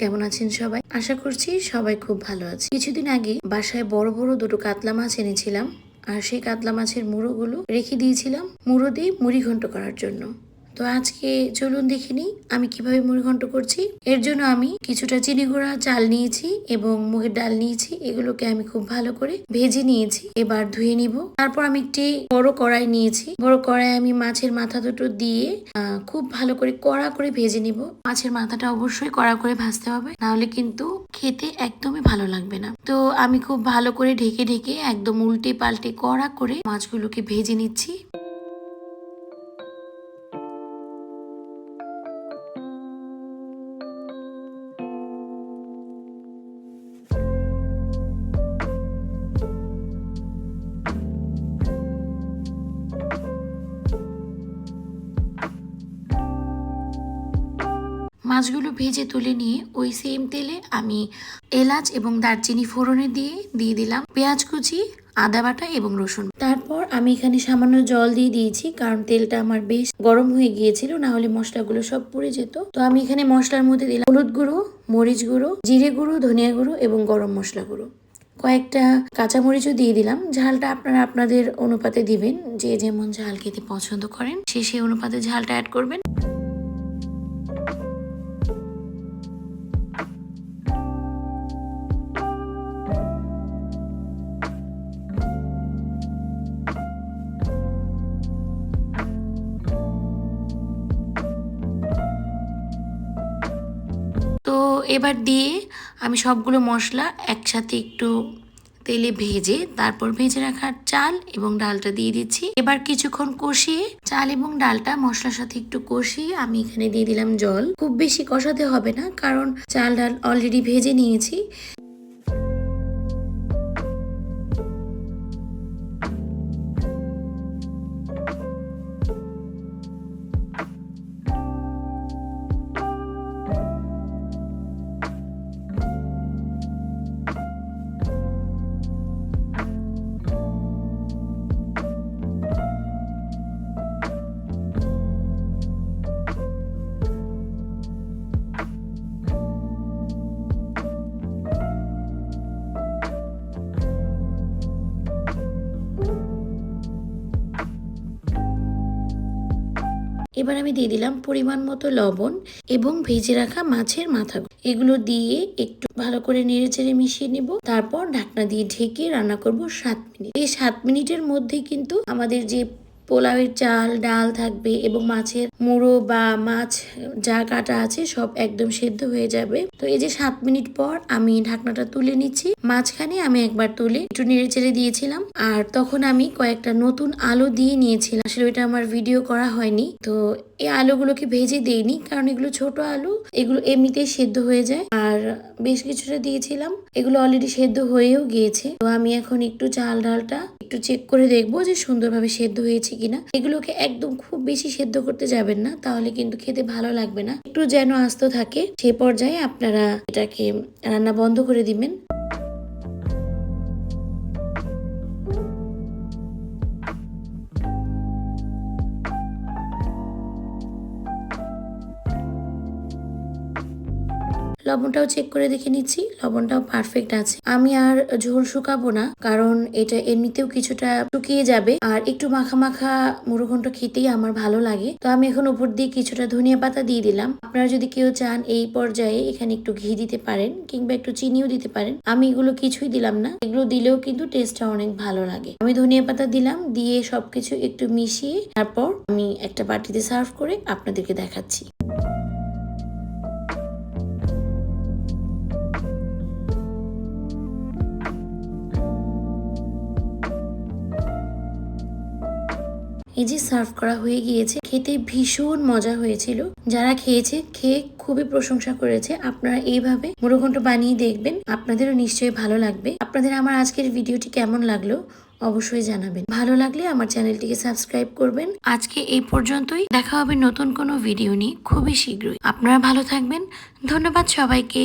কেমন আছেন সবাই? আশা করছি সবাই খুব ভালো আছে কিছুদিন আগে বাসায় বড় বড় দুটো কাতলা মাছ এনেছিলাম, আর সেই কাতলা মাছের মুড়োগুলো রেখে দিয়েছিলাম মুড়ো দিয়ে মুড়ি ঘন্ট করার জন্য। তো আজকে চলুন দেখে নিই আমি কীভাবে মুড়ি ঘন্ট করছি। এর জন্য আমি কিছুটা চিনি গুঁড়া, চাল নিয়েছি এবং মুগের ডাল নিয়েছি। এগুলোকে আমি খুব ভালো করে ভেজে নিয়েছি। এবার ধুয়ে নিব। তারপর আমি একটি বড় কড়াই নিয়েছি। বড় কড়াই আমি মাছের মাথা দুটো দিয়ে খুব ভালো করে কড়া করে ভেজে নিব। মাছের মাথাটা অবশ্যই কড়া করে ভাজতে হবে, নাহলে কিন্তু খেতে একদমই ভালো লাগবে না। তো আমি খুব ভালো করে ঢেকে ঢেকে একদম উল্টে পাল্টে কড়া করে মাছগুলোকে ভেজে নিচ্ছি। মাছগুলো ভেজে তুলে নিয়ে ওই সেম তেলে আমি এলাচ এবং দারচিনি ফোড়নে দিয়ে দিয়ে দিলাম পেঁয়াজ কুচি, আদা বাটা এবং রসুন। তারপর আমি এখানে সামান্য জল দিয়ে দিয়েছি কারণ তেলটা আমার বেশ গরম হয়ে গিয়েছিল, না হলে মশলাগুলো সব পুড়ে যেত। তো আমি এখানে মশলার মধ্যে দিলাম হলুদ গুঁড়ো, মরিচ গুঁড়ো, জিরে গুঁড়ো, ধনিয়া গুঁড়ো এবং গরম মশলা গুঁড়ো। কয়েকটা কাঁচামরিচও দিয়ে দিলাম। ঝালটা আপনারা আপনাদের অনুপাতে দিবেন, যে যেমন ঝাল খেতে পছন্দ করেন, সে সেই অনুপাতে ঝালটা অ্যাড করবেন। এবার দিয়ে আমি সবগুলো মশলা একসাথে একটু তেলে ভেজে, তারপর ভেজে রাখার চাল এবং ডালটা দিয়ে দিচ্ছি। এবার কিছুক্ষণ কষিয়ে চাল এবং ডালটা মশলার সাথে একটু কষিয়ে আমি এখানে দিয়ে দিলাম জল। খুব বেশি কষাতে হবে না, কারণ চাল, ডাল অলরেডি ভেজে নিয়েছি। এবার আমি দিয়ে দিলাম পরিমাণ মতো লবণ এবং ভেজে রাখা মাছের মাথা এগুলো দিয়ে একটু ভালো করে নেড়ে চেড়ে মিশিয়ে নেব। তারপর ঢাকনা দিয়ে ঢেকে রান্না করব সাত মিনিট। এই সাত মিনিটের মধ্যে কিন্তু আমাদের যে পোলাওয়ের চাল, ডাল থাকবে এবং মাছের মুড়ো বা মাছ যা কাটা আছে সব একদম সেদ্ধ হয়ে যাবে। তো এই যে সাত মিনিট পর আমি ঢাকনাটা তুলে নিচ্ছি। মাঝখানে আমি একবার তুলে একটু নেড়ে চেড়ে দিয়েছিলাম আর তখন আমি কয়েকটা নতুন আলু দিয়ে নিয়েছিলাম। আসলে ওইটা আমার ভিডিও করা হয়নি। তো এই আলুগুলোকে ভেজে দেইনি কারণ এগুলো ছোট আলু, এগুলো এমনিতেই সেদ্ধ হয়ে যায়। আর বেশ কিছুটা দিয়েছিলাম, এগুলো অলরেডি সেদ্ধ হয়েও গিয়েছে। তো আমি এখন একটু চাল, ডালটা একটু চেক করে দেখব যে সুন্দরভাবে সেদ্ধ হয়েছে কিনা, এগুলোকে একদম খুব বেশি সেদ্ধ করতে যাবেন না, তাহলে কিন্তু খেতে ভালো লাগবে না। একটু যেন আস্ত থাকে, সে পর্যায়ে আপনারা এটাকে রান্না বন্ধ করে দিবেন। লবণটাও চেক করে দেখে নিচ্ছি, লবণটাও পারফেক্ট আছে। আমি আর ঝোল শুকাবো না, কারণ এটা এমনিতেও কিছুটা শুকিয়ে যাবে। আর একটু মাখা মাখা মুড়োঘণ্ট খেতেই আমার ভালো লাগে। তো আমি এখন উপর দিয়ে কিছুটা ধনিয়া পাতা দিয়ে দিলাম। আপনারা যদি কেউ চান এই পর্যায়ে এখানে একটু ঘি দিতে পারেন, কিংবা একটু চিনিও দিতে পারেন। আমি এগুলো কিছুই দিলাম না, এগুলো দিলেও কিন্তু টেস্টটা অনেক ভালো লাগে। আমি ধনিয়া পাতা দিলাম, দিয়ে সবকিছু একটু মিশিয়ে তারপর আমি একটা বাটিতে সার্ভ করে আপনাদেরকে দেখাচ্ছি। এই যে সার্ভ করা হয়ে গিয়েছে, খেতে ভীষণ মজা হয়েছিল। যারা খেয়েছে, খেয়ে খুবই প্রশংসা করেছে। আপনারা এইভাবে মুড়োঘণ্ট বানিয়ে দেখবেন, আপনাদেরও নিশ্চয়ই ভালো লাগবে। আপনাদের আমার আজকের ভিডিওটি কেমন লাগল অবশ্যই জানাবেন। ভালো লাগলে আমার চ্যানেলটিকে সাবস্ক্রাইব করবেন। আজকে এই পর্যন্তই। দেখা হবে নতুন কোনো ভিডিও নিয়ে খুবই শীঘ্রই। আপনারা ভালো থাকবেন। ধন্যবাদ সবাইকে।